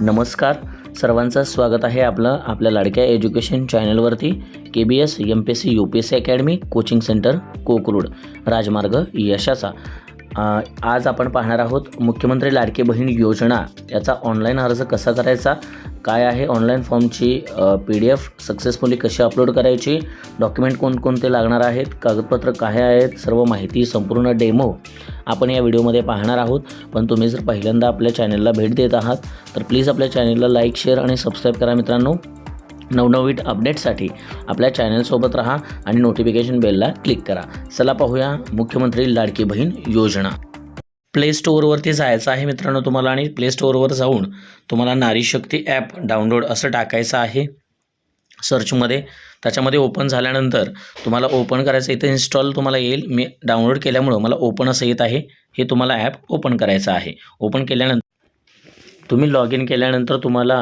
नमस्कार. सर्वांचं स्वागत आहे आपलं आपल्या लाडक्या एज्युकेशन चॅनलवरती K B S M P S C U P S C academy coaching centre Kokrud राजमार्ग यशाचा. आज आपण पाहणार आहोत मुख्यमंत्री लाडकी बहीण योजना. याचा ऑनलाईन अर्ज कसा करायचा? काय आहे ऑनलाईन फॉर्मची पी डी एफ सक्सेसफुली कशी अपलोड करायची? डॉक्युमेंट कोणकोणते लागणार आहेत? कागदपत्र काय आहेत? सर्व माहिती संपूर्ण डेमो आपण या व्हिडिओमध्ये पाहणार आहोत. पण तुम्ही जर पहिल्यांदा आपल्या चॅनलला भेट देत आहात तर प्लीज आपल्या चॅनलला लाईक शेअर आणि सबस्क्राईब करा मित्रांनो. नवनवीन अपडेटसाठी आपल्या चॅनलसोबत राहा आणि नोटिफिकेशन बेलला क्लिक करा. चला पाहूया मुख्यमंत्री लाडकी बहीण योजना. प्ले स्टोअरवरती जायचं आहे मित्रांनो तुम्हाला आणि प्ले स्टोअरवर जाऊन तुम्हाला नारी शक्ती ॲप डाउनलोड असं टाकायचं आहे. सर्चमध्ये त्याच्यामध्ये ओपन झाल्यानंतर तुम्हाला ओपन करायचं इथं इन्स्टॉल तुम्हाला येईल. मी डाउनलोड केल्यामुळं मला ओपन असं येत आहे. हे तुम्हाला ॲप ओपन करायचं आहे. ओपन केल्यानंतर तुम्ही लॉग इन केल्यानंतर तुम्हाला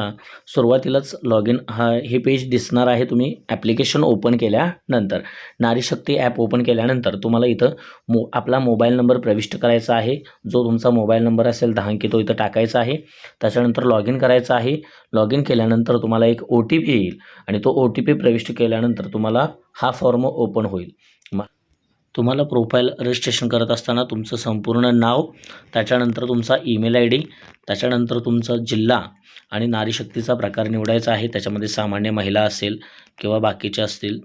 सुरुवातीलाच लॉग इन हा हे पेज दिसणार आहे तुम्ही ॲप्लिकेशन ओपन केल्यानंतर. नारीशक्ती ॲप ओपन केल्यानंतर तुम्हाला इथं मो आपला मोबाईल नंबर प्रविष्ट करायचा आहे. जो तुमचा मोबाईल नंबर असेल दहा अंकी तो इथं टाकायचा आहे. त्याच्यानंतर लॉग इन करायचं आहे. लॉग इन केल्यानंतर तुम्हाला एक ओ टी पी येईल आणि तो ओ टी पी प्रविष्ट केल्यानंतर तुम्हाला हा फॉर्म ओपन होईल. मग तुम्हाला प्रोफाईल रजिस्ट्रेशन करत असताना तुमचं संपूर्ण नाव त्याच्यानंतर तुमचा ईमेल आय डी त्याच्यानंतर तुमचा जिल्हा आणि नारीशक्तीचा प्रकार निवडायचा आहे. त्याच्यामध्ये सामान्य महिला असेल किंवा बाकीचे असतील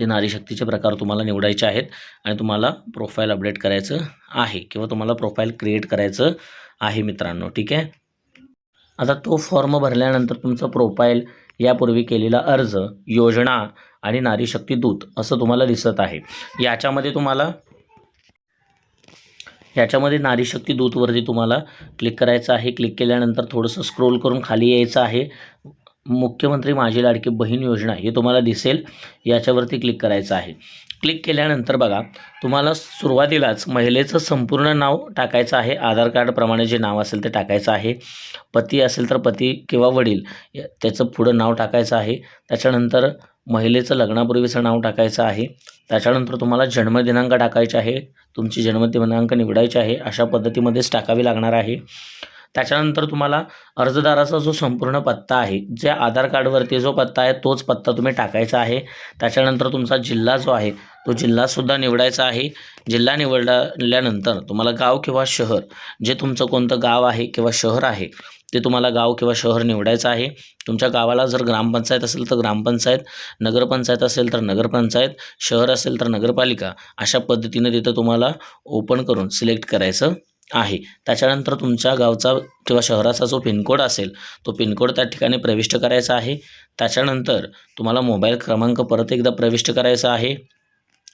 ते नारीशक्तीचे प्रकार तुम्हाला निवडायचे आहेत आणि तुम्हाला प्रोफाईल अपडेट करायचं आहे किंवा तुम्हाला प्रोफाईल क्रिएट करायचं आहे मित्रांनो. ठीक आहे? आता तो फॉर्म भरल्यानंतर तुमचं प्रोफाईल यापूर्वी केलेला अर्ज योजना आणि नारी शक्ती दूत असं तुम्हाला दिसत आहे. याच्यामध्ये तुम्हाला याच्यामध्ये नारी शक्ती दूतवरती तुम्हाला क्लिक करायचं आहे. क्लिक केल्यानंतर थोडंसं स्क्रोल करून खाली यायचं आहे. मुख्यमंत्री माझी लाडकी बहीण योजना हे तुम्हाला दिसेल. याच्यावरती क्लिक करायचं आहे. क्लिक केल्यानंतर बघा तुम्हाला सुरुवातीलाच महिलेचं संपूर्ण नाव टाकायचं आहे. आधार कार्डप्रमाणे जे नाव असेल ते टाकायचं आहे. पती असेल तर पती किंवा वडील त्याचं पुढं नाव टाकायचं आहे. त्याच्यानंतर महिलेचं लग्नापूर्वीचं नाव टाकायचं आहे. त्याच्यानंतर तुम्हाला जन्मदिनांक टाकायचे आहे. तुमची जन्मदिनांक निवडायची आहे. अशा पद्धतीमध्येच टाकावी लागणार आहे. त्याच्यानंतर तुम्हाला अर्जदाराचा जो संपूर्ण पत्ता आहे जे आधार कार्डवरती जो पत्ता आहे तोच पत्ता तुम्ही टाकायचा आहे. त्याच्यानंतर तुमचा जिल्हा जो आहे तो जिल्हासुद्धा निवडायचा आहे. जिल्हा निवडल्यानंतर तुम्हाला गाव किंवा शहर जे तुमचं कोणतं गाव आहे किंवा शहर आहे ते तुम्हाला गाव किंवा शहर निवडायचं आहे. तुमच्या गावाला जर ग्रामपंचायत असेल तर ग्रामपंचायत नगरपंचायत असेल तर नगरपंचायत शहर असेल तर नगरपालिका अशा पद्धतीनं तिथं तुम्हाला ओपन करून सिलेक्ट करायचं आहे. त्याच्यानंतर तुमच्या गावचा किंवा शहराचा जो पिनकोड असेल तो पिनकोड त्या ठिकाणी प्रविष्ट करायचा आहे. त्याच्यानंतर तुम्हाला मोबाईल क्रमांक परत एकदा प्रविष्ट करायचा आहे.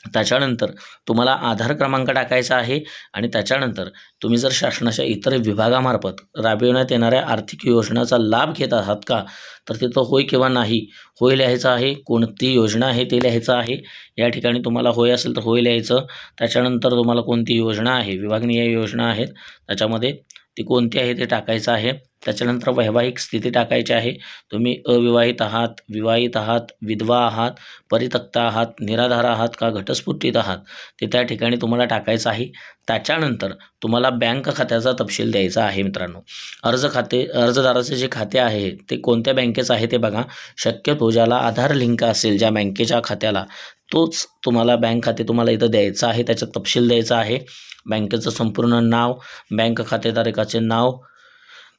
त्याच्यानंतर तुम्हाला आधार क्रमांक टाकायचा आहे आणि त्याच्यानंतर तुम्ही जर शासनाच्या इतर विभागामार्फत राबविण्यात येणाऱ्या आर्थिक योजनाचा लाभ घेत आहात का तर तिथं होय किंवा नाही होय लिहायचं आहे कोणती योजना आहे ते लिहायचं आहे. या ठिकाणी तुम्हाला होय असेल तर होय लिहायचं. त्याच्यानंतर तुम्हाला कोणती योजना आहे विभागनीय योजना आहेत त्याच्यामध्ये ती कोणती आहे ते टाकायचं आहे. त्याच्यानंतर वैवाहिक स्थिती टाकायची आहे. तुम्ही अविवाहित आहात विवाहित आहात विधवा आहात परितक्ता आहात निराधार आहात का घटस्फुटीत आहात ते त्या ठिकाणी तुम्हाला टाकायचं आहे. त्याच्यानंतर तुम्हाला बँक खात्याचा तपशील द्यायचा आहे मित्रांनो. अर्ज खाते अर्जदाराचे जे खाते आहे ते कोणत्या बँकेचं आहे ते बघा. शक्यतो ज्याला आधार लिंक असेल ज्या बँकेच्या खात्याला तोच तुम्हाला बँक खाते तुम्हाला इथं द्यायचं आहे. त्याचा तपशील द्यायचा आहे. बँकेचं संपूर्ण नाव बँक खातेधारकाचे नाव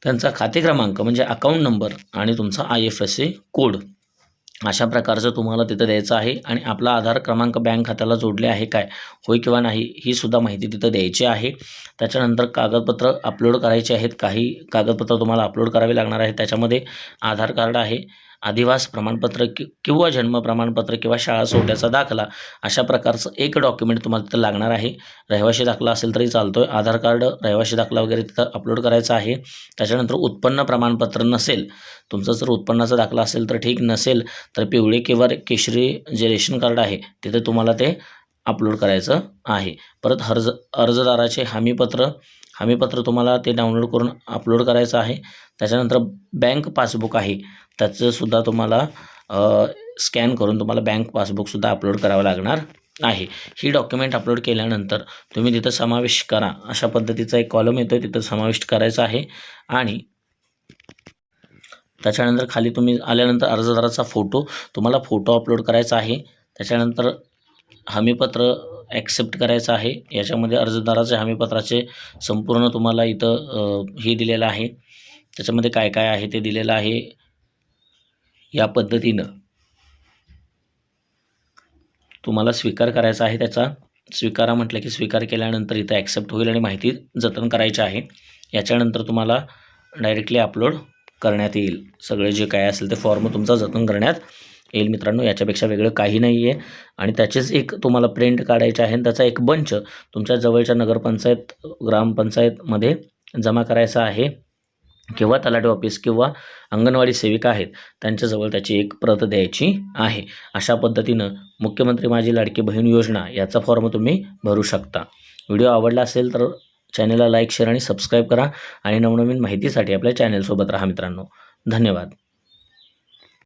त्यांचा खाते क्रमांक म्हणजे अकाउंट नंबर आणि तुमचा I F S C code अशा प्रकारचं तुम्हाला तिथं द्यायचं आहे आणि आपला आधार क्रमांक बँक खात्याला जोडले आहे काय होय किंवा नाही ही सुद्धा माहिती तिथं द्यायची आहे. त्याच्यानंतर कागदपत्र अपलोड करायचे आहेत. काही कागदपत्र तुम्हाला अपलोड करावे लागणार आहे त्याच्यामध्ये आधार कार्ड आहे. अधिवास प्रमाणपत्र कि किंवा जन्म प्रमाणपत्र किंवा शाळा सोडण्याचा दाखला अशा प्रकारचं एक डॉक्युमेंट तुम्हाला तिथं लागणार आहे. रहिवाशी दाखला असेल तरी चालतो आहे आधार कार्ड रहिवाशी दाखला वगैरे तिथं अपलोड करायचा आहे. त्याच्यानंतर उत्पन्न प्रमाणपत्र नसेल तुमचं जर उत्पन्नाचा दाखला असेल तर ठीक नसेल तर पिवळे किंवा केशरी जे रेशन कार्ड आहे तिथे तुम्हाला ते अपलोड करायचं आहे. परत हर्ज अर्जदाराचे हमीपत्र हमीपत्र तुम्हाला ते डाउनलोड करून अपलोड करायचं आहे. त्याच्यानंतर बँक पासबुक आहे. त्याचंसुद्धा तुम्हाला स्कॅन करून तुम्हाला बँक पासबुकसुद्धा अपलोड करावं लागणार आहे. ही डॉक्युमेंट अपलोड केल्यानंतर तुम्ही तिथं समावेश करा. अशा पद्धतीचा एक कॉलम येतो आहे तिथं समाविष्ट करायचा आहे. आणि त्याच्यानंतर खाली तुम्ही आल्यानंतर अर्जदाराचा फोटो तुम्हाला फोटो अपलोड करायचा आहे. त्याच्यानंतर हमीपत्र ॲक्सेप्ट करायचं आहे. याच्यामध्ये अर्जदाराचे हमीपत्राचे संपूर्ण तुम्हाला इथं हे दिलेलं आहे. त्याच्यामध्ये काय काय आहे ते दिलेलं आहे. या पद्धतीनं तुम्हाला स्वीकार करायचा आहे त्याचा. स्वीकारा म्हटलं की स्वीकार केल्यानंतर इथं ॲक्सेप्ट होईल आणि माहिती जतन करायची आहे. याच्यानंतर तुम्हाला डायरेक्टली अपलोड करण्यात येईल. सगळे जे काय असेल ते फॉर्म तुमचा जतन करण्यात येईल मित्रांनो याच्यापेक्षा वेगळं काही नाही आहे आणि त्याचेच एक तुम्हाला प्रिंट काढायचे आहे आणि त्याचा एक बंच तुमच्या जवळच्या नगरपंचायत ग्रामपंचायतमध्ये जमा करायचा आहे. किंवा तलाठी ऑफिस किंवा अंगणवाडी सेविका आहेत त्यांच्याजवळ त्याची एक प्रत द्यायची आहे. अशा पद्धतीनं मुख्यमंत्री माझी लाडकी बहीण योजना याचा फॉर्म तुम्ही भरू शकता. व्हिडिओ आवडला असेल तर चॅनलला लाईक शेअर आणि सबस्क्राईब करा. आणि नवनवीन माहितीसाठी आपल्या चॅनलसोबत राहा मित्रांनो. धन्यवाद.